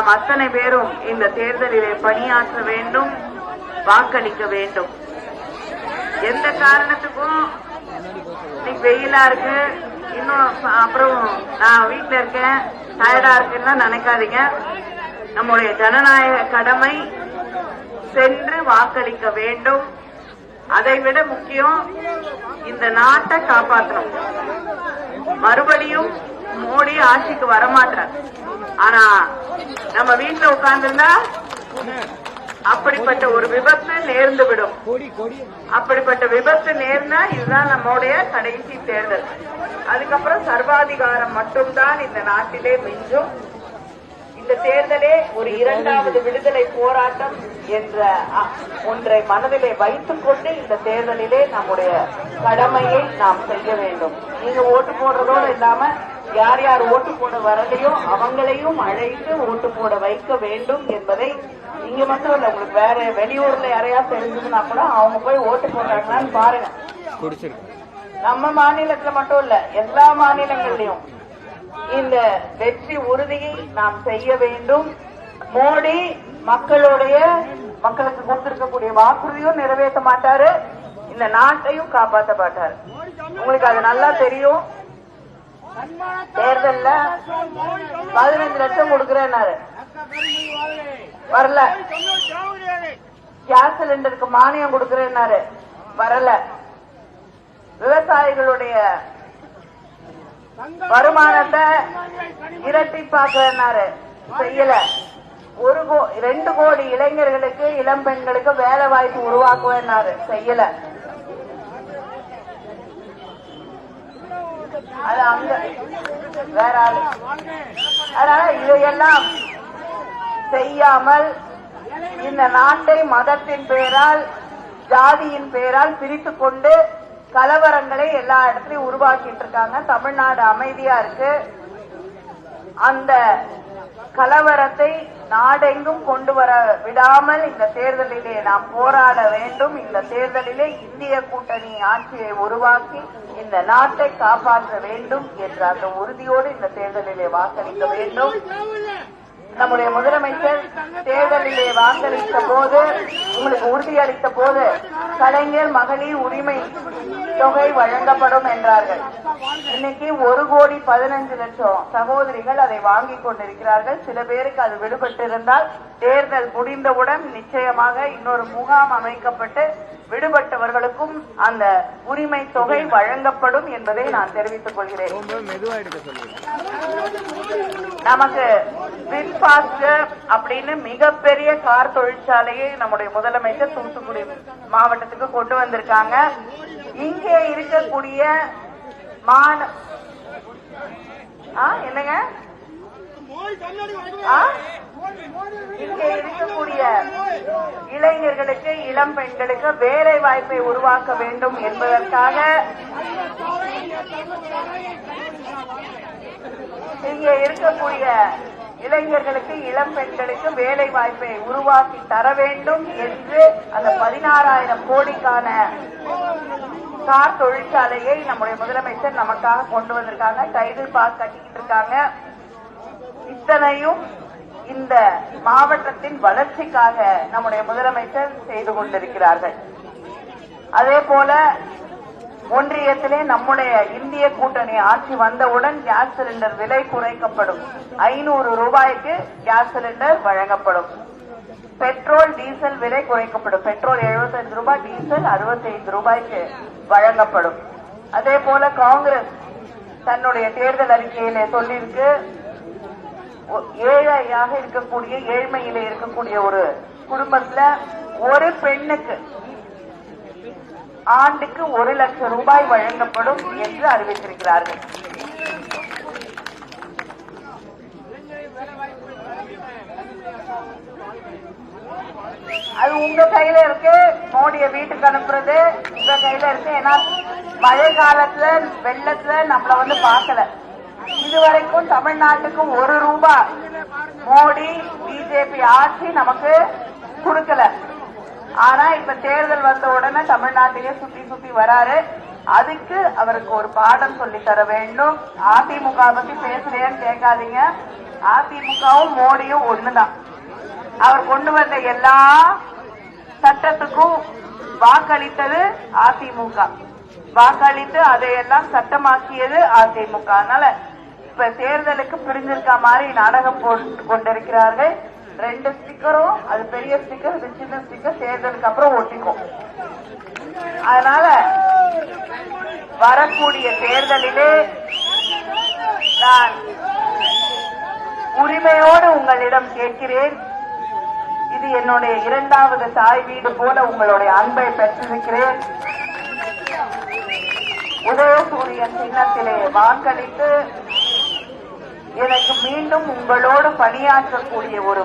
நாம் அத்தனை பேரும் இந்த தேர்தலிலே பணியாற்ற வேண்டும் வாக்களிக்க வேண்டும். எந்த காரணத்துக்கும் இன்னைக்கு வெயிலா இருக்கு. இன்னும் அப்புறம் நான் வீட்ல இருக்கேன். டயர்டா இருக்குன்னா நினைக்காதீங்க. நம்முடைய ஜனநாயக கடமை சென்று வாக்களிக்க வேண்டும். அதை விட முக்கியம் இந்த நாட்டை காப்பாற்றணும். மறுபடியும் மோடி ஆட்சிக்கு வரமாட்டார். ஆனா நம்ம வீட்டுல உட்கார்ந்துருந்தா அப்படிப்பட்ட ஒரு விபத்து நேர்ந்து விடும் அப்படிப்பட்ட விபத்து நேர்ந்தா இதுதான் நம்முடைய கடைசி தேர்தல். அதுக்கப்புறம் சர்வாதிகாரம் மட்டும்தான் இந்த நாட்டிலே மிஞ்சும். இந்த தேர்தலே ஒரு இரண்டாவது விடுதலை போராட்டம் என்ற ஒன்றை மனதிலே வைத்துக் கொண்டு இந்த தேர்தலிலே நம்முடைய கடமையை நாம் செய்ய வேண்டும். நீங்க ஓட்டு போடுறதோடு இல்லாம யார் யார் ஓட்டு போட வரலையோ அவங்களையும் அழைத்து ஓட்டு போட வைக்க வேண்டும் என்பதை இங்க மட்டும் இல்ல உங்களுக்கு வேற வெளியூர்ல யாரையா தெரிஞ்சதுன்னா கூட அவங்க போய் ஓட்டு போடுறாங்களான்னு பாருங்க. நம்ம மாநிலத்துல மட்டும் இல்ல எல்லா மாநிலங்கள்லயும் இந்த வெற்றி உறுதியை நாம் செய்ய வேண்டும். மோடி மக்களுடைய மக்களுக்கு கொடுத்திருக்கக்கூடிய வாக்குறுதியும் நிறைவேற்ற மாட்டாரு. இந்த நாட்டையும் காப்பாற்ற மாட்டாரு. உங்களுக்கு அது நல்லா தெரியும். தேர்தல்ல பதினஞ்சு லட்சம் கொடுக்கிறேன்னாரு. வரல. கேஸ் சிலிண்டருக்கு மானியம் கொடுக்கிறேன்னாரு. வரல. விவசாயிகளுடைய வருமானத்தை இரட்டிப்பாக்குறாரு செய்யல. ஒரு கோ ரெண்டு கோடி இளைஞர்களுக்கு இளம் பெண்களுக்கு வேலை வாய்ப்பு உருவாக்குவேன்னாரு. செய்யல. அது அங்க. வேற ஆளு. அதனால இதையெல்லாம் செய்யாமல் இந்த நாட்டை மதத்தின் பெயரால் ஜாதியின் பெயரால் பிரித்து கொண்டு கலவரங்களை எல்லா இடத்துலயும் உருவாக்கிட்டு இருக்காங்க தமிழ்நாடு அமைதியா இருக்கு. அந்த கலவரத்தை நாடெங்கும் கொண்டு வர விடாமல் இந்த தேர்தலிலே நாம் போராட வேண்டும். இந்த தேர்தலிலே இந்திய கூட்டணி ஆட்சியை உருவாக்கி இந்த நாட்டை காப்பாற்ற வேண்டும் என்ற அந்த உறுதியோடு இந்த தேர்தலிலே வாக்களிக்க வேண்டும். நம்முடைய முதலமைச்சர் தேர்தல் தேர்தலிலே வாக்களித்த போது உங்களுக்கு உறுதியளித்த போது கலைஞர் மகளிர் உரிமை தொகை வழங்கப்படும் என்றார்கள். இன்னைக்கு ஒரு கோடி பதினஞ்சு லட்சம் சகோதரிகள் அதை வாங்கி கொண்டிருக்கிறார்கள். சில பேருக்கு அது விடுபட்டிருந்தால் தேர்தல் முடிந்தவுடன் நிச்சயமாக இன்னொரு முகாம் அமைக்கப்பட்டு விடுபட்டவர்களுக்கும் அந்த உரிமை தொகை வழங்கப்படும் என்பதை நான் தெரிவித்துக் கொள்கிறேன். நமக்கு பின் பாஸ்ட் அப்படின்னு மிகப்பெரிய கார் தொழிற்சாலையை நம்முடைய முதலமைச்சர் தூத்துக்குடி மாவட்டத்துக்கு கொண்டு வந்திருக்காங்க இங்கே இருக்கக்கூடிய மாண ஆ, என்னங்க ஆ? இங்கே இருக்கக்கூடிய இளைஞர்களுக்கு இளம் பெண்களுக்கு வேலை வாய்ப்பை உருவாக்க வேண்டும் என்பதற்காக இங்கே இருக்கக்கூடிய இளைஞர்களுக்கு இளம் பெண்களுக்கு வேலை வாய்ப்பை உருவாக்கி தர வேண்டும் என்று அந்த பதினாறாயிரம் கோடிக்கான கார் தொழிற்சாலையை நம்முடைய முதலமைச்சர் நமக்காக கொண்டு வந்திருக்காங்க. டைடில் பாஸ் கட்டிக்கிட்டு இருக்காங்க. இத்தனையும் இந்த மாவட்டத்தின் வளர்ச்சிக்காக நம்முடைய முதலமைச்சர் செய்து கொண்டிருக்கிறார்கள். அதே போல ஒன்றியத்திலே நம்முடைய இந்திய கூட்டணி ஆட்சி வந்தவுடன் கேஸ் சிலிண்டர் விலை குறைக்கப்படும். ஐநூறு ரூபாய்க்கு கேஸ் சிலிண்டர் வழங்கப்படும். பெட்ரோல் டீசல் விலை குறைக்கப்படும். பெட்ரோல் 75 ரூபாய் டீசல் 65 ரூபாய்க்கு வழங்கப்படும். அதே போல காங்கிரஸ் தன்னுடைய தேர்தல் அறிக்கையில சொல்லியிருக்கு ஒ- ஏழையாக இருக்கக்கூடிய ஏழ்மையில இருக்கக்கூடிய ஒரு குடும்பத்துல ஒரு பெண்ணுக்கு ஆண்டுக்கு ஒரு லட்சம் ரூபாய் வழங்கப்படும் என்று அறிவித்திருக்கிறார்கள். அது உங்க கையில இருக்கு. மோடிய வீட்டுக்கு அனுப்புறது உங்க கையில இருக்கு. ஏன்னா மழை காலத்துல வெள்ளத்துல நம்மள வந்து பார்க்கல. இதுவரைக்கும் தமிழ்நாட்டுக்கும் ஒரு ரூபாய் மோடி பிஜேபி ஆட்சி நமக்கு கொடுக்கல. ஆனா இப்ப தேர்தல் வந்த உடனே தமிழ்நாட்டையே சுத்தி சுத்தி வராரு. அதுக்கு அவருக்கு ஒரு பாடம் சொல்லி தர வேண்டும். அதிமுக பத்தி பேசுறேன்னு கேட்காதீங்க. அதிமுகவும் மோடியும் ஒண்ணுதான். அவர் கொண்டு வந்த எல்லா சட்டத்துக்கும் வாக்களித்தது அதிமுக. வாக்களித்து அதையெல்லாம் சட்டமாக்கியது அதிமுக. அதனால இப்ப தேர்தலுக்கு பிரிஞ்சிருக்க மாதிரி நாடகம் போட்டு கொண்டிருக்கிறார்கள். ரெண்டு ஸ்டிக்கரும் அது பெரிய ஸ்டிக்கர் இது சின்ன ஸ்டிக்கர் தேர்தலுக்கு அப்புறம் ஒட்டிக்கும். அதனால வரக்கூடிய தேர்தலிலே நான் உரிமையோடு உங்களிடம் கேட்கிறேன். இது என்னுடைய இரண்டாவது தாய் வீடு போல உங்களுடைய அன்பை பெற்றிருக்கிறேன். உதயசூரியன் சின்னத்திலே வாக்களித்து எனக்கு மீண்டும் உங்களோடு பணியாற்றக்கூடிய ஒரு